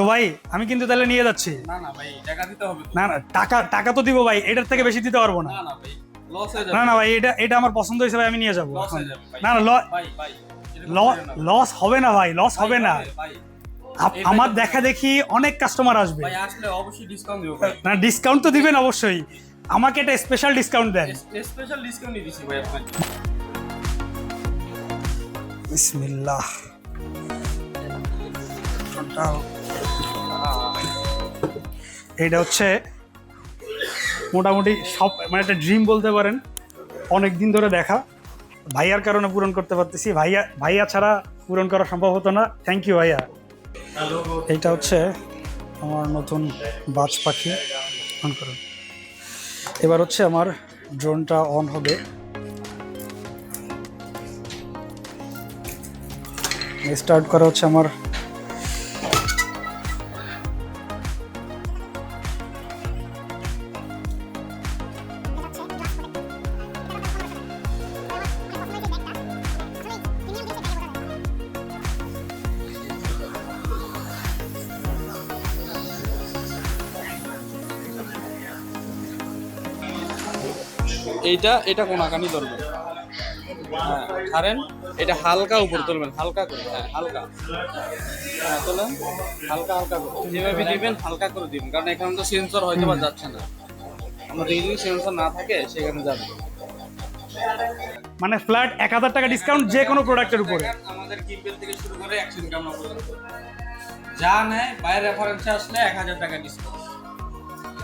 তো ভাই আমি কিন্তু তাহলে নিয়ে যাচ্ছি। না না ভাই টাকা দিতে হবে না না টাকা টাকা তো দিব ভাই এটার থেকে বেশি দিতে পারব না। না না ভাই লস হয়ে যাবে। না না ভাই এটা এটা আমার পছন্দ হয়েছে ভাই আমি নিয়ে যাব লস হয়ে যাবে না না ভাই ভাই লস হবে না ভাই লস হবে না। আমার দেখা দেখি অনেক কাস্টমার আসবে। ভাই আসলে অবশ্যই ডিসকাউন্ট দেবো ভাই। না ডিসকাউন্ট তো দিবেন অবশ্যই। আমাকে একটা স্পেশাল ডিসকাউন্ট দেন। স্পেশাল ডিসকাউন্টই দিছি ভাই আপনাকে। বিসমিল্লাহ। টোটাল এটা হচ্ছে মোটামুটি সব মানে একটা ড্রিম বলতে পারেন। অনেক দিন ধরে দেখা। ভাইয়ার কারণে পূরণ করতে পারতেছি। ভাইয়া ভাইয়া ছাড়া পূরণ করা সম্ভব হতো না। থ্যাংক ইউ ভাইয়া। এইটা হচ্ছে আমার নতুন বাজ পাখি। অন করুন। এবার হচ্ছে আমার ড্রোনটা অন হবে। স্টার্ট করা হচ্ছে আমার এইটা এটা কোন আকানি ধরবেন। হ্যাঁ ছাড়েন এটা হালকা উপর তুলবেন হালকা করে হ্যাঁ হালকা। হ্যাঁ তোলেন হালকা হালকা করে। যেভাবে দিবেন হালকা করে দিবেন কারণ এখানে তো সেন্সর হয়তো বা যাচ্ছে না। আমাদের যদি সেন্সর না থাকে সেখানে যাবে। মানে ফ্ল্যাট এক হাজার টাকা ডিসকাউন্ট যে কোনো প্রোডাক্টের উপরে। আমাদের কিম্পেল থেকে শুরু করে অ্যাকশন ক্যামেরা পর্যন্ত যা নেয় বাইরে রেফারেন্সে আসলে এক হাজার টাকা ডিসকাউন্ট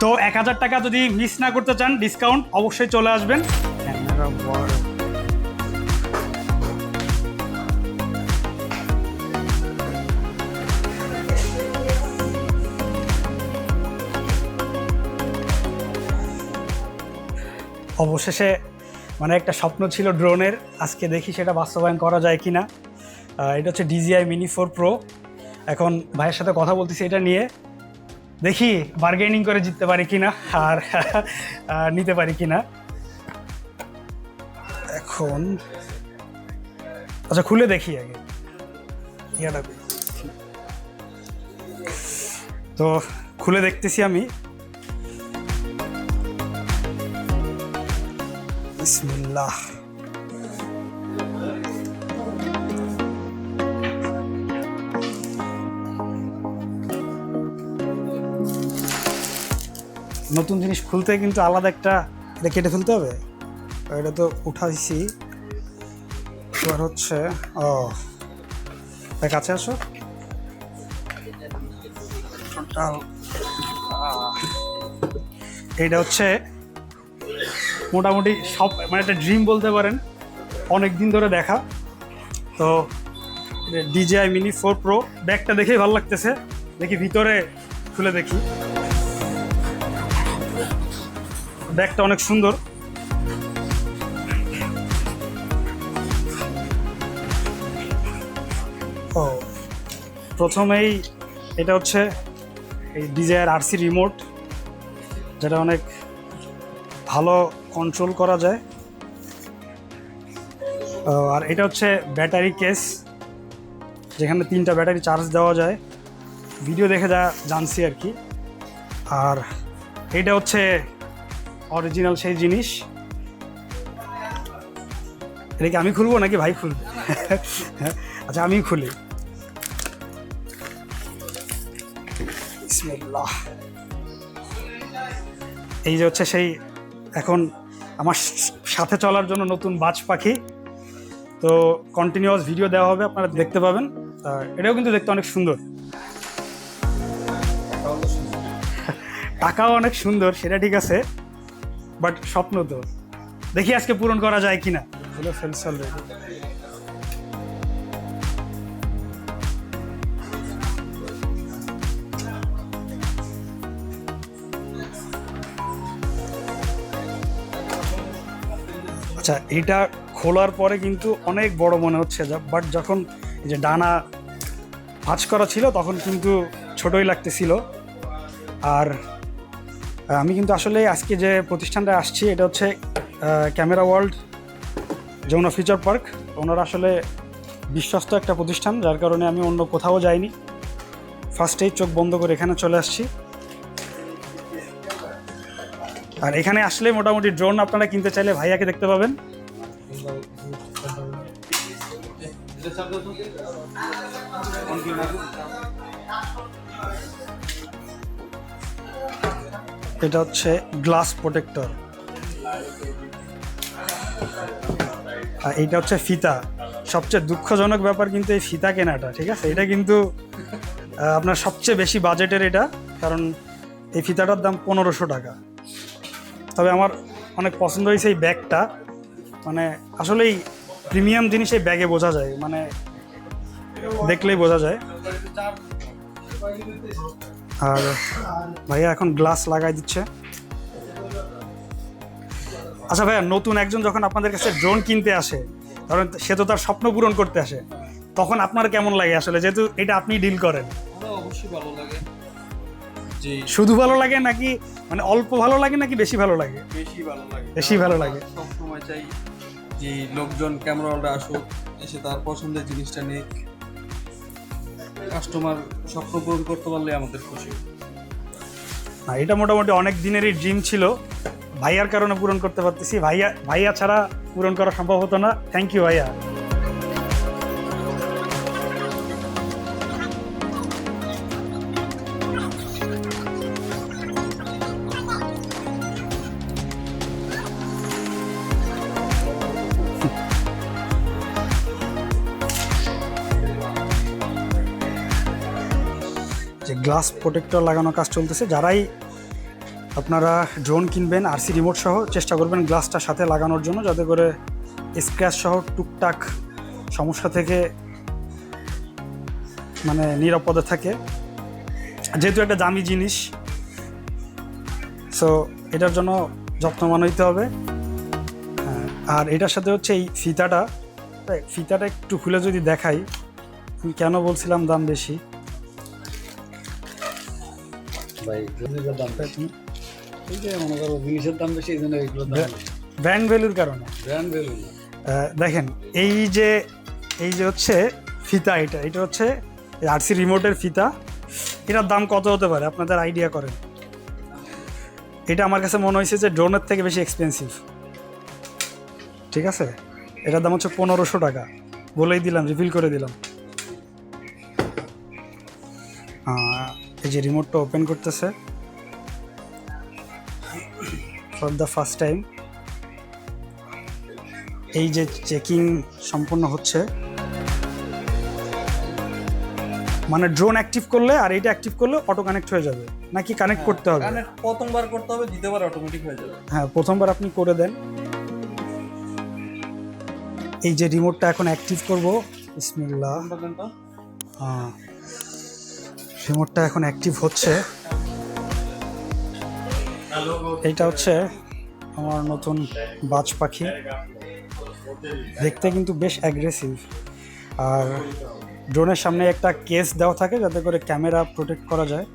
তো এক হাজার টাকা যদি মিস না করতে চান ডিসকাউন্ট অবশ্যই চলে আসবেন। অবশেষে মানে একটা স্বপ্ন ছিল ড্রোনের আজকে দেখি সেটা বাস্তবায়ন করা যায় কিনা। আহ, এটা হচ্ছে ডিজিআই মিনি ফোর প্রো এখন ভাইয়ের সাথে কথা বলতেছি এটা নিয়ে। দেখি বার্গেনিং করে জিততে পারি কিনা আর নিতে পারি কিনা। এখন আচ্ছা খুলে দেখি আগে। তো খুলে দেখতেছি আমি। বিসমিল্লাহ। নতুন জিনিস খুলতে কিন্তু আলাদা একটা এটা কেটে ফেলতে হবে। এটা তো উঠাইছি। এবার হচ্ছে, ও কাছে আসো। এইটা হচ্ছে মোটামুটি সব মানে একটা ড্রিম বলতে পারেন। অনেক দিন ধরে দেখা। তো ডিজিআই মিনি ফোর প্রো ব্যাগটা দেখেই ভালো লাগতেছে। দেখি ভিতরে খুলে দেখি। ব্যাগটা অনেক সুন্দর। ও, প্রথমেই এটা হচ্ছে এই ডিজায়ার আরসি রিমোট, যেটা অনেক ভালো কন্ট্রোল করা যায়। আর এটা হচ্ছে ব্যাটারি কেস, যেখানে তিনটা ব্যাটারি চার্জ দেওয়া যায়। ভিডিও দেখে যা জানছি আর কি। আর এটা হচ্ছে অরিজিনাল সেই জিনিস। এটা কি আমি খুলবো নাকি ভাই খুলবে? আচ্ছা আমি খুলি। এই যে হচ্ছে সেই এখন আমার সাথে চলার জন্য নতুন বাজ পাখি। তো কন্টিনিউয়াস ভিডিও দেওয়া হবে, আপনারা দেখতে পাবেন। এটাও কিন্তু দেখতে অনেক সুন্দর। টাকাও অনেক সুন্দর, সেটা ঠিক আছে। বাট স্বপ্ন তো। দেখি আজকে পূরণ করা যায় কিনা। হলো ফেলস অলরেডি আচ্ছা এটা খোলার পরে কিন্তু অনেক বড় মনে হচ্ছে বাট যখন এই যে ডানা ভাঁজ করা ছিল তখন কিন্তু ছোটই লাগতেছিল। আর আমি কিন্তু আসলে আজকে যে প্রতিষ্ঠানটা আসছি, এটা হচ্ছে camera world Jamuna feature park. ওনারা আসলে বিশ্বস্ত একটা প্রতিষ্ঠান, যার কারণে আমি অন্য কোথাও যাইনি। ফার্স্টেই চোখ বন্ধ করে এখানে চলে আসছি। আর এখানে আসলে মোটামুটি ড্রোন আপনারা কিনতে চাইলে ভাইয়াকে দেখতে পাবেন। এটা হচ্ছে গ্লাস প্রোটেক্টর। আর এইটা হচ্ছে ফিতা। সবচেয়ে দুঃখজনক ব্যাপার কিন্তু এই ফিতা কেনাটা, ঠিক আছে? এটা কিন্তু আপনার সবচেয়ে বেশি বাজেটের এটা, কারণ এই ফিতাটার দাম পনেরোশো টাকা। তবে আমার অনেক পছন্দ হয়েছে এই ব্যাগটা। মানে আসলেই প্রিমিয়াম জিনিস এই ব্যাগে বোঝা যায়। মানে দেখলেই বোঝা যায়। আর ভাইয়া এখন গ্লাস লাগাই দিচ্ছে। আচ্ছা ভাইয়া নতুন একজন যখন আপনাদের কাছে ড্রোন কিনতে আসে ধরেন সে তো তার স্বপ্ন পূরণ করতে আসে তখন আপনার কেমন লাগে আসলে? যেহেতু এটা আপনি ডিল করেন। আমার অবশ্যই ভালো লাগে। শুধু ভালো লাগে নাকি মানে অল্প ভালো লাগে নাকি বেশি ভালো লাগে? বেশি ভালো লাগে। বেশি ভালো লাগে। সব সময় চাই যে লোকজন ক্যামেরাটা আসুক এসে তার পছন্দের জিনিসটা নিক। কাস্টমার স্বপ্ন পূরণ করতে পারলে আমাদের খুশি। হ্যাঁ এটা মোটামুটি অনেক দিনেরই ড্রিম ছিল। ভাইয়ার কারণে পূরণ করতে পারতেছি। ভাইয়া ভাইয়া ছাড়া পূরণ করা সম্ভব হতো না। থ্যাংক ইউ ভাইয়া। গ্লাস প্রোটেক্টর লাগানো কাজ চলতেছে। যারাই আপনারা ড্রোন কিনবেন আরসি রিমোট সহ চেষ্টা করবেন গ্লাসটা সাথে লাগানোর জন্য যাতে করে স্ক্র্যাচ সহ টুকটাক সমস্যা থেকে মানে নিরাপদে থাকে। যেহেতু একটা দামি জিনিস সো এটার জন্য যত্নবান হইতে হবে। হ্যাঁ, আর এটার সাথে হচ্ছে এই ফিতাটা। ফিতাটা একটু খুলে যদি দেখাই আমি কেন বলছিলাম দাম বেশি? দামটা এই যে মনে করো জিনিসের দাম বেশি এই জন্য এগুলো দাম ব্র্যান্ড ভ্যালুর কারণে। Brand value. দেখেন এই যে এই যে হচ্ছে ফিতা এটা এটা হচ্ছে আরসি রিমোটের ফিতা। এটার দাম কত হতে পারে? আপনাদের আইডিয়া করেন। এটা আমার কাছে মনে হয়েছে যে ড্রোনের থেকে বেশি এক্সপেন্সিভ ঠিক আছে? এটার দাম হচ্ছে পনেরোশো টাকা। বলেই দিলাম রিভিল করে দিলাম। এই যে রিমোটটা ওপেন করতেছে। ফর দ্য ফার্স্ট টাইম এই যে চেকিং সম্পূর্ণ হচ্ছে। মানে ড্রোন অ্যাক্টিভ করলে আর এইটা অ্যাক্টিভ করলে অটো কানেক্ট হয়ে যাবে। নাকি কানেক্ট করতে হবে? প্রথমবার করতে হবে দ্বিতীয়বার অটোমেটিক হয়ে যাবে। হ্যাঁ প্রথমবার আপনি করে দেন। এই যে রিমোটটা এখন অ্যাক্টিভ করব। বিসমিল্লাহ। হ্যাঁ। রিমোটটা এখন অ্যাক্টিভ হচ্ছে। এইটা হচ্ছে আমার নতুন বাজ পাখি। দেখতে কিন্তু বেশ অ্যাগ্রেসিভ আর ড্রোনের সামনে একটা কেস দেওয়া থাকে যাতে করে ক্যামেরা প্রোটেক্ট করা যায়।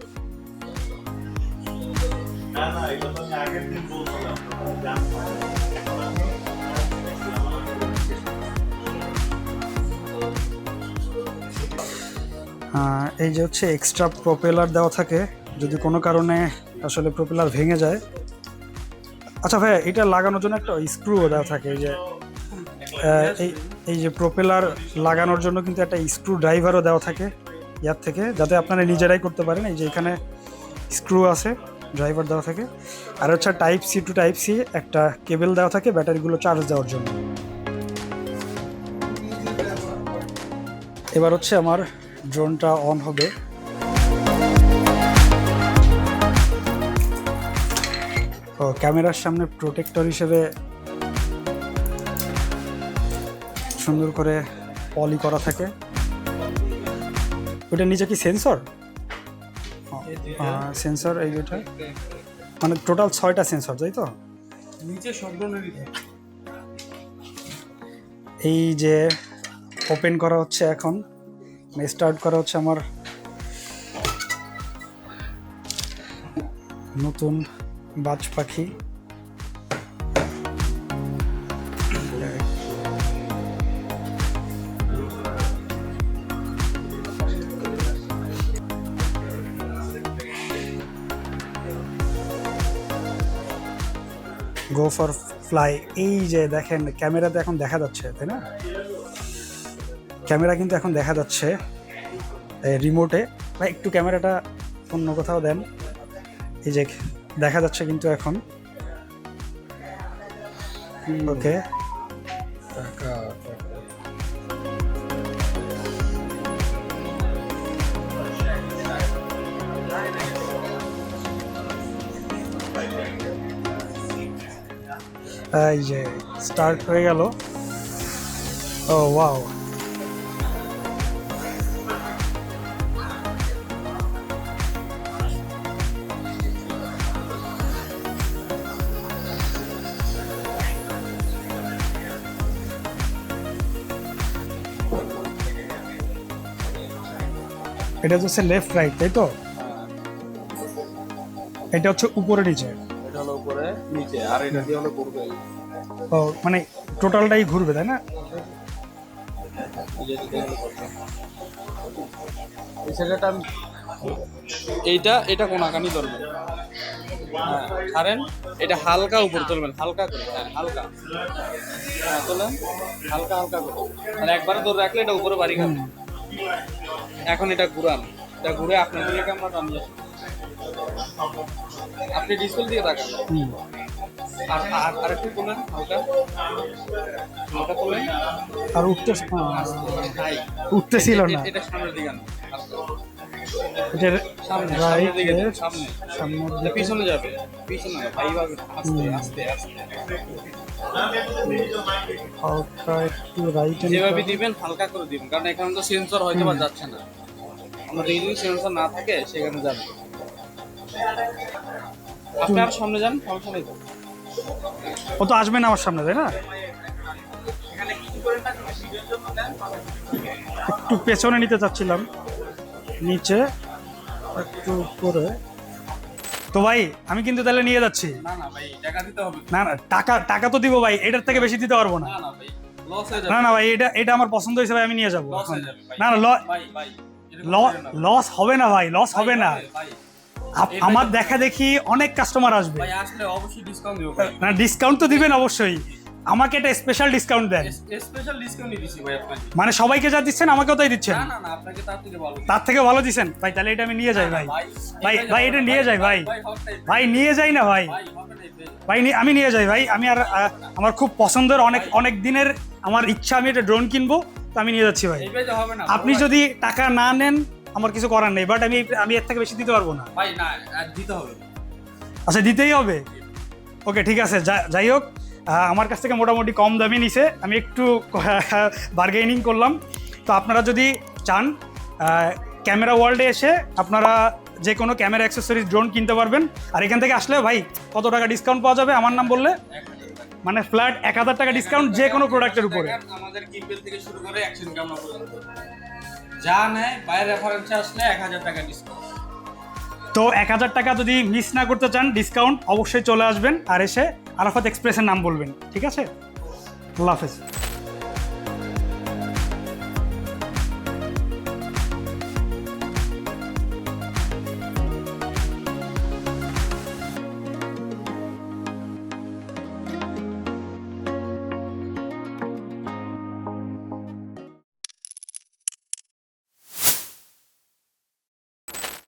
এই যে হচ্ছে এক্সট্রা প্রপেলার দেওয়া থাকে, যদি কোনো কারণে আসলে প্রপেলার ভেঙে যায়। আচ্ছা ভাইয়া, এটা লাগানোর জন্য একটা স্ক্রুও দেওয়া থাকে, এই যে এই এই যে প্রপেলার লাগানোর জন্য কিন্তু একটা স্ক্রু ড্রাইভারও দেওয়া থাকে ইয়ার থেকে, যাতে আপনারা নিজেরাই করতে পারেন। এই যে এখানে স্ক্রু আছে ড্রাইভার দেওয়া থাকে। আর হচ্ছে type C two type C একটা কেবল দেওয়া থাকে, ব্যাটারিগুলো চার্জ দেওয়ার জন্য। এবার হচ্ছে আমার ড্রোনটা অন হবে। ও ক্যামেরার সামনে প্রোটেক্টর হিসেবে সুন্দর করে পলি করা থাকে। ওটা নিচে কি সেন্সর? সেন্সর এই যেটা মানে টোটাল ছয়টা সেন্সর তাই তো? নিচে সব ধরনেরই। এই যে ওপেন করা হচ্ছে এখন। মানে স্টার্ট করা হচ্ছে আমার নতুন বাজ পাখি। গো ফর ফ্লাই এই যে দেখেন ক্যামেরাতে এখন দেখা যাচ্ছে, তাই না? ক্যামেরা কিন্তু এখন দেখা যাচ্ছে রিমোটে ভাই একটু ক্যামেরাটা অন্য কোথাও দেন। এই যে দেখা যাচ্ছে কিন্তু এখন। ওকে। এই যে স্টার্ট হয়ে গেল। ও ওয়াও এটা হচ্ছে লেফট রাইট তাই তো? এটা হচ্ছে উপরে নিচে? এটা হলো উপরে নিচে আর এটা দিয়ে হলো ঘুরবে। ও মানে টোটালটাই ঘুরবে তাই না? এইটা এটা কোনাকানি ধরবেন হ্যাঁ ছাড়েন এটা হালকা উপর তুলবেন হালকা করে হ্যাঁ হালকা। হ্যাঁ তোলেন হালকা হালকা করে। আর একবারে ধরে রাখলে এটা উপরে বাড়ি খাবে। এখন এটা ঘুরান। এটা ঘুরে আপনার দিকে ক্যামেরাটা নিয়ে আসুন। আপনি ডিসপ্লে দিয়ে তাকান। হুম। আর আর আরেকটু তোলেন হালকা। হালকা তোলেন। আর উঠতে হাই। উঠতেছিল না। এটা সামনের দিকে আনো এটা সামনে সামনের দিকে সামনে। পিছনে যাবে। পিছনে না, এইভাবে আস্তে আস্তে আস্তে। হালকা একটু রাইটে যেভাবে দিবেন হালকা করে দিবেন। কারণ এখানে তো সেন্সর হয়তো বা যাচ্ছে না। আমরা যদি সেন্সর না থাকে সেখানে যাবে। আপনি আর সামনে যান সমস্যা নেই। ও তো আসবে না আমার সামনে তাই না? একটু পেছনে নিতে চাচ্ছিলাম। নিচে একটু উপরে। তো ভাই আমি কিন্তু তাহলে নিয়ে যাচ্ছি। না না ভাই টাকা দিতে হবে। না না টাকা টাকা তো দিব ভাই এটার থেকে বেশি দিতে পারব না। না না ভাই লস হয়ে যাবে। না ভাই এটা এটা আমার পছন্দ হয়েছে ভাই আমি নিয়ে যাব। লস হয়ে যাবে ভাই। না না ভাই ভাই লস হবে না ভাই লস হবে না। আমার দেখা দেখি অনেক কাস্টমার আসবে। ভাই আসলে অবশ্যই ডিসকাউন্ট দেবো না ডিসকাউন্ট তো দিবেন অবশ্যই। আমাকে একটা স্পেশাল ডিসকাউন্ট দেন। স্পেশাল ডিসকাউন্টই দিছি ভাই আপনাকে। মানে সবাইকে যা দিচ্ছেন আমাকেও তাই দিচ্ছেন? না না না আপনাকে তার থেকে ভালো তার থেকে ভালো দিচ্ছেন? ভাই তাহলে এটা আমি নিয়ে যাই ভাই। ভাই ভাই এটা নিয়ে যাই ভাই। ভাই নিয়ে যাই না ভাই। ভাই আমি নিয়ে যাই ভাই। আমি আর আমার খুব পছন্দের অনেক অনেক দিনের আমার ইচ্ছা আমি একটা ড্রোন কিনবো তো আমি নিয়ে যাচ্ছি ভাই। আপনি যদি টাকা না নেন আমার কিছু করার নেই। বাট আমি আমি এর থেকে বেশি দিতে পারব না। ভাই না দিতে হবে আচ্ছা দিতেই হবে। ওকে ঠিক আছে। যা- যাই হোক। আমার কাছ থেকে মোটামুটি কম দামে নিছে। আমি একটু বার্গেনিং করলাম। তো আপনারা যদি চান ক্যামেরা ওয়ার্ল্ডে এসে আপনারা যে কোনো ক্যামেরা অ্যাক্সেসরিজ ড্রোন কিনতে পারবেন। আর এখান থেকে আসলে ভাই কত টাকা ডিসকাউন্ট পাওয়া যাবে? আমার নাম বললে? মানে ফ্ল্যাট এক হাজার টাকা ডিসকাউন্ট যে কোনো প্রোডাক্টের উপরে। আমাদের কিপেল থেকে শুরু করে অ্যাকশন ক্যামেরা পর্যন্ত। যা নেয় বাইরে রেফারেন্সে আসলে এক হাজার টাকা ডিসকাউন্ট তো এক হাজার টাকা যদি মিস না করতে চান ডিসকাউন্ট অবশ্যই চলে আসবেন। আর এসে আরাফাত এক্সপ্রেসের নাম বলবেন ঠিক আছে? আল্লাহ হাফেজ।